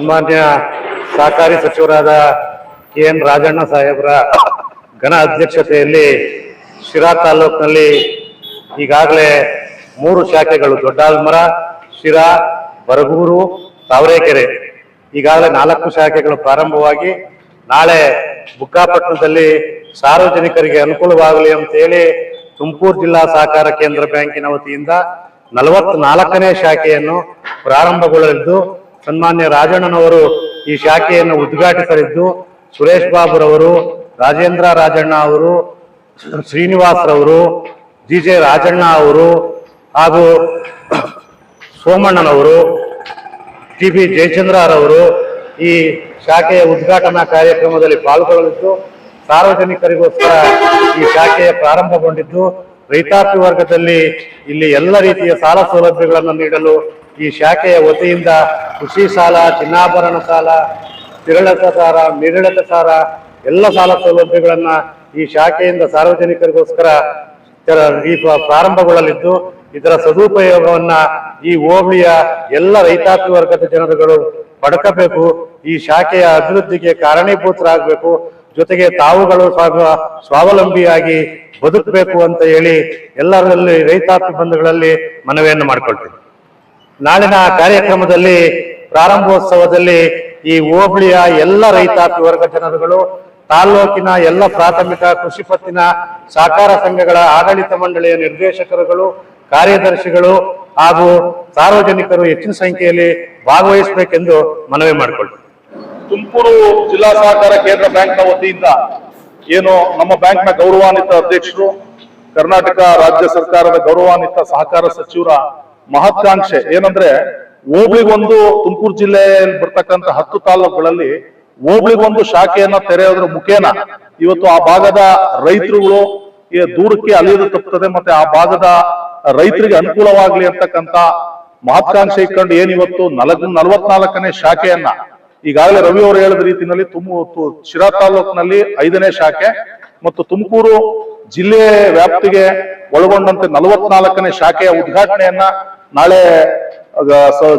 ಸನ್ಮಾನ್ಯ ಸಹಕಾರಿ ಸಚಿವರಾದ ಕೆ ಎನ್ ರಾಜಣ್ಣ ಸಾಹೇಬರ ಘನ ಅಧ್ಯಕ್ಷತೆಯಲ್ಲಿ ಶಿರಾ ತಾಲೂಕಿನಲ್ಲಿ ಈಗಾಗಲೇ ಮೂರು ಶಾಖೆಗಳು ದೊಡ್ಡಾಲ್ಮರ ಶಿರಾ, ಬರಗೂರು, ತಾವರೆಕೆರೆ. ಈಗಾಗಲೇ ನಾಲ್ಕು ಶಾಖೆಗಳು ಪ್ರಾರಂಭವಾಗಿ ನಾಳೆ ಬುಕ್ಕಾಪಟ್ಟಣದಲ್ಲಿ ಸಾರ್ವಜನಿಕರಿಗೆ ಅನುಕೂಲವಾಗಲಿ ಅಂತೇಳಿ ತುಮಕೂರು ಜಿಲ್ಲಾ ಸಹಕಾರ ಕೇಂದ್ರ ಬ್ಯಾಂಕಿನ ವತಿಯಿಂದ ನಲವತ್ನಾಲ್ಕನೇ ಶಾಖೆಯನ್ನು ಪ್ರಾರಂಭಗೊಳ್ಳಲಿದ್ದು ಸನ್ಮಾನ್ಯ ರಾಜಣ್ಣನವರು ಈ ಶಾಖೆಯನ್ನು ಉದ್ಘಾಟಿಸಲಿದ್ದು, ಸುರೇಶ್ ಬಾಬುರವರು, ರಾಜೇಂದ್ರ ರಾಜಣ್ಣ ಅವರು ಶ್ರೀನಿವಾಸ್ ರವರು ಜಿ ಜೆ ರಾಜಣ್ಣ ಅವರು ಹಾಗೂ ಸೋಮಣ್ಣನವರು ಟಿ ಬಿ ಜಯಚಂದ್ರರವರು ಈ ಶಾಖೆಯ ಉದ್ಘಾಟನಾ ಕಾರ್ಯಕ್ರಮದಲ್ಲಿ ಪಾಲ್ಗೊಳ್ಳಲಿದ್ದು, ಸಾರ್ವಜನಿಕರಿಗೋಸ್ಕರ ಈ ಶಾಖೆಯ ಪ್ರಾರಂಭಗೊಂಡಿದ್ದು, ರೈತಾಪಿ ವರ್ಗದಲ್ಲಿ ಇಲ್ಲಿ ಎಲ್ಲ ರೀತಿಯ ಸಾಲ ಸೌಲಭ್ಯಗಳನ್ನು ನೀಡಲು ಈ ಶಾಖೆಯ ವತಿಯಿಂದ ಕೃಷಿ ಸಾಲ, ಚಿನ್ನಾಭರಣ ಸಾಲ, ತಿರಳಕ ಸಾಲ ಮಿರಳತ ಸಾಲ ಎಲ್ಲ ಸಾಲ ಸೌಲಭ್ಯಗಳನ್ನ ಈ ಶಾಖೆಯಿಂದ ಸಾರ್ವಜನಿಕರಿಗೋಸ್ಕರ ಈ ಪ್ರ- ಪ್ರಾರಂಭಗೊಳ್ಳಲಿದ್ದು, ಇದರ ಸದುಪಯೋಗವನ್ನ ಈ ಹೋಬಳಿಯ ಎಲ್ಲ ರೈತಾಪಿ ವರ್ಗದ ಜನರುಗಳು ಪಡ್ಕಬೇಕು. ಈ ಶಾಖೆಯ ಅಭಿವೃದ್ಧಿಗೆ ಕಾರಣೀಭೂತರಾಗಬೇಕು. ಜೊತೆಗೆ ತಾವುಗಳು ಸ್ವ- ಸ್ವಾವಲಂಬಿಯಾಗಿ ಬದುಕಬೇಕು ಅಂತ ಹೇಳಿ ಎಲ್ಲರಲ್ಲಿ ರೈತಾಪಿ ಬಂಧುಗಳಲ್ಲಿ ಮನವಿಯನ್ನು ಮಾಡ್ಕೊಳ್ತೀನಿ. ನಾಳಿನ ಕಾರ್ಯಕ್ರಮದಲ್ಲಿ ಪ್ರಾರಂಭೋತ್ಸವದಲ್ಲಿ ಈ ಹೋಬಳಿಯ ಎಲ್ಲ ರೈತಾಪಿ ವರ್ಗ ಜನರುಗಳು ತಾಲ್ಲೂಕಿನ ಎಲ್ಲ ಪ್ರಾಥಮಿಕ ಕೃಷಿ ಪತ್ತಿನ ಸಹಕಾರ ಸಂಘಗಳ ಆಡಳಿತ ಮಂಡಳಿಯ ನಿರ್ದೇಶಕರುಗಳು ಕಾರ್ಯದರ್ಶಿಗಳು ಹಾಗೂ ಸಾರ್ವಜನಿಕರು ಹೆಚ್ಚಿನ ಸಂಖ್ಯೆಯಲ್ಲಿ ಭಾಗವಹಿಸಬೇಕೆಂದು ಮನವಿ ಮಾಡಿಕೊಳ್ಳಿ. ತುಮಕೂರು ಜಿಲ್ಲಾ ಸಹಕಾರ ಕೇಂದ್ರ ಬ್ಯಾಂಕ್ನ ವತಿಯಿಂದ ಏನು ನಮ್ಮ ಬ್ಯಾಂಕ್ನ ಗೌರವಾನ್ವಿತ ಅಧ್ಯಕ್ಷರು ಕರ್ನಾಟಕ ರಾಜ್ಯ ಸರ್ಕಾರದ ಗೌರವಾನ್ವಿತ ಸಹಕಾರ ಸಚಿವರ ಮಹತ್ಕಾಂಕ್ಷೆ ಏನಂದ್ರೆ ಹೋಬಳಿಗೊಂದು ತುಮಕೂರು ಜಿಲ್ಲೆಯಲ್ಲಿ ಬರ್ತಕ್ಕಂತ ಹತ್ತು ತಾಲೂಕುಗಳಲ್ಲಿ ಹೋಬಳಿಗೊಂದು ಶಾಖೆಯನ್ನ ತೆರೆಯೋದ್ರ ಮುಖೇನ ಇವತ್ತು ಆ ಭಾಗದ ರೈತರುಗಳು ದೂರಕ್ಕೆ ಅಲಿಯೋದು ತಪ್ಪುತ್ತದೆ ಮತ್ತೆ ಆ ಭಾಗದ ರೈತರಿಗೆ ಅನುಕೂಲವಾಗ್ಲಿ ಅಂತಕ್ಕಂತ ಮಹತ್ಕಾಂಕ್ಷೆ ಇಟ್ಕೊಂಡು ಏನಿವತ್ತು ನಲಗ್ ನಲವತ್ನಾಲ್ಕನೇ ಶಾಖೆಯನ್ನ ಈಗಾಗಲೇ ರವಿ ಅವರು ಹೇಳಿದ ರೀತಿಯಲ್ಲಿ ತುಮ ಶಿರಾ ತಾಲೂಕಿನಲ್ಲಿ ಐದನೇ ಶಾಖೆ ಮತ್ತು ತುಮಕೂರು ಜಿಲ್ಲೆ ವ್ಯಾಪ್ತಿಗೆ ಒಳಗೊಂಡಂತೆ ನಲವತ್ನಾಲ್ಕನೇ ಶಾಖೆಯ ಉದ್ಘಾಟನೆಯನ್ನ ನಾಳೆ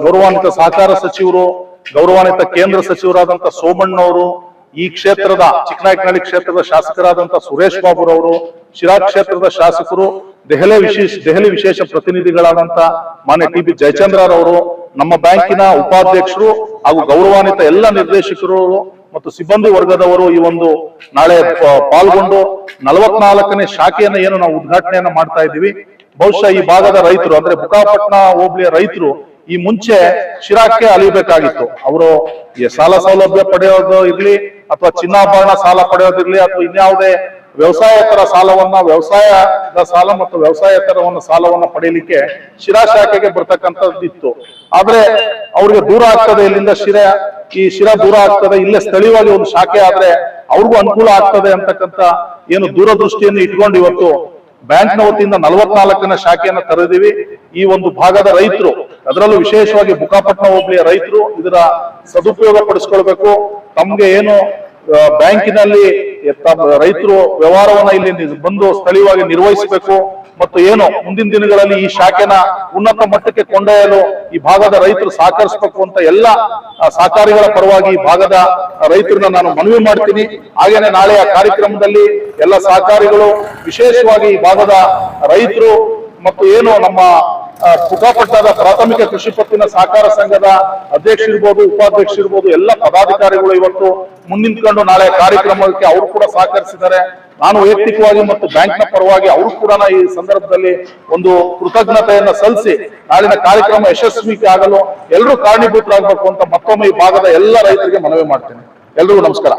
ಗೌರವಾನ್ವಿತ ಸಹಕಾರ ಸಚಿವರು, ಗೌರವಾನ್ವಿತ ಕೇಂದ್ರ ಸಚಿವರಾದಂತ ಸೋಮಣ್ಣವರು, ಈ ಕ್ಷೇತ್ರದ, ಚಿಕ್ಕನಾಯಕನಹಳ್ಳಿ ಕ್ಷೇತ್ರದ ಶಾಸಕರಾದಂತ ಸುರೇಶ್ ಬಾಬುರವರು, ಶಿರಾ ಕ್ಷೇತ್ರದ ಶಾಸಕರು, ದೆಹಲಿ ವಿಶೇಷ ದೆಹಲಿ ವಿಶೇಷ ಪ್ರತಿನಿಧಿಗಳಾದಂತ ಮಾನ್ಯ ಟಿ ಬಿ ಜಯಚಂದ್ರರವರು, ನಮ್ಮ ಬ್ಯಾಂಕಿನ ಉಪಾಧ್ಯಕ್ಷರು ಹಾಗೂ ಗೌರವಾನ್ವಿತ ಎಲ್ಲ ನಿರ್ದೇಶಕರು ಮತ್ತು ಸಿಬ್ಬಂದಿ ವರ್ಗದವರು ಈ ಒಂದು ನಾಳೆ ಪಾಲ್ಗೊಂಡು ನಲವತ್ನಾಲ್ಕನೇ ಶಾಖೆಯನ್ನ ಏನು ನಾವು ಉದ್ಘಾಟನೆಯನ್ನ ಮಾಡ್ತಾ ಇದ್ದೀವಿ. ಬಹುಶಃ ಈ ಭಾಗದ ರೈತರು, ಅಂದ್ರೆ ಬುಕಾಪಟ್ನ ಹೋಬಳಿಯ ರೈತರು ಈ ಮುಂಚೆ ಶಿರಾಕ್ಕೆ ಅಲಿಬೇಕಾಗಿತ್ತು ಅವರು ಸಾಲ ಸೌಲಭ್ಯ ಪಡೆಯೋದು ಇರ್ಲಿ ಅಥವಾ ಚಿನ್ನಾಭರಣ ಸಾಲ ಪಡೆಯೋದಿರ್ಲಿ ಅಥವಾ ಇನ್ಯಾವುದೇ ವ್ಯವಸಾಯೇತರ ಸಾಲವನ್ನ, ವ್ಯವಸಾಯದ ಸಾಲ ಮತ್ತು ವ್ಯವಸಾಯೇತರವನ್ನ ಸಾಲವನ್ನ ಪಡೆಯಲಿಕ್ಕೆ ಶಿರಾ ಶಾಖೆಗೆ ಬರ್ತಕ್ಕಂಥದ್ದಿತ್ತು ಆದ್ರೆ ಅವ್ರಿಗೆ ದೂರ ಆಗ್ತದೆ ಇಲ್ಲಿಂದ ಶಿರಾ, ಈ ಶಿರಾ ದೂರ ಆಗ್ತದೆ, ಇಲ್ಲೇ ಸ್ಥಳೀಯವಾಗಿ ಒಂದು ಶಾಖೆ ಆದ್ರೆ ಅವ್ರಿಗೂ ಅನುಕೂಲ ಆಗ್ತದೆ ಅಂತಕ್ಕಂಥ ಏನು ದೂರದೃಷ್ಟಿಯನ್ನು ಇಟ್ಕೊಂಡು ಇವತ್ತು ನ ವತಿಯಿಂದ ನಲವತ್ನಾಲ್ಕನ ಶಾಖೆಯನ್ನ ತರೆದಿವಿ. ಈ ಒಂದು ಭಾಗದ ರೈತರು, ಅದರಲ್ಲೂ ವಿಶೇಷವಾಗಿ ಬುಕ್ಕಾಪಟ್ನ ಹೋಬಳಿಯ ರೈತರು ಇದರ ಸದುಪಯೋಗ ಪಡಿಸ್ಕೊಳ್ಬೇಕು. ತಮ್ಗೆ ಏನು ಬ್ಯಾಂಕಿನಲ್ಲಿ ರೈತರು ವ್ಯವಹಾರವನ್ನ ಇಲ್ಲಿ ಬಂದು ಸ್ಥಳೀಯವಾಗಿ ನಿರ್ವಹಿಸಬೇಕು ಮತ್ತು ಏನು ಮುಂದಿನ ದಿನಗಳಲ್ಲಿ ಈ ಶಾಖೆನ ಉನ್ನತ ಮಟ್ಟಕ್ಕೆ ಕೊಂಡೊಯ್ಯಲು ಈ ಭಾಗದ ರೈತರು ಸಹಕರಿಸಬೇಕು ಅಂತ ಎಲ್ಲ ಸಹಕಾರಿಗಳ ಪರವಾಗಿ ಈ ಭಾಗದ ರೈತರನ್ನ ನಾನು ಮನವಿ ಮಾಡ್ತೀನಿ. ಹಾಗೇನೆ ನಾಳೆಯ ಕಾರ್ಯಕ್ರಮದಲ್ಲಿ ಎಲ್ಲ ಸಹಕಾರಿಗಳು ವಿಶೇಷವಾಗಿ ಈ ಭಾಗದ ರೈತರು ಮತ್ತು ಏನು ನಮ್ಮ ಆ, ಬುಕ್ಕಾಪಟ್ಟಣದ ಪ್ರಾಥಮಿಕ ಕೃಷಿ ಪತ್ತಿನ ಸಹಕಾರ ಸಂಘದ ಅಧ್ಯಕ್ಷ ಇರ್ಬೋದು ಉಪಾಧ್ಯಕ್ಷ ಇರ್ಬೋದು ಎಲ್ಲ ಪದಾಧಿಕಾರಿಗಳು ಇವತ್ತು ಮುಂದಿನಕೊಂಡು ನಾಳೆ ಕಾರ್ಯಕ್ರಮಕ್ಕೆ ಅವರು ಕೂಡ ಸಹಕರಿಸಿದ್ದಾರೆ. ನಾನು ವೈಯಕ್ತಿಕವಾಗಿ ಮತ್ತು ಬ್ಯಾಂಕ್ನ ಪರವಾಗಿ ಅವರು ಕೂಡ ಈ ಸಂದರ್ಭದಲ್ಲಿ ಒಂದು ಕೃತಜ್ಞತೆಯನ್ನ ಸಲ್ಲಿಸಿ ನಾಳಿನ ಕಾರ್ಯಕ್ರಮ ಯಶಸ್ವಿ ಆಗಲು ಎಲ್ಲರೂ ಕಾರಣೀಭೂತರಾಗಬೇಕು ಅಂತ ಮತ್ತೊಮ್ಮೆ ಈ ಭಾಗದ ಎಲ್ಲ ರೈತರಿಗೆ ಮನವಿ ಮಾಡ್ತೇನೆ. ಎಲ್ರಿಗೂ ನಮಸ್ಕಾರ.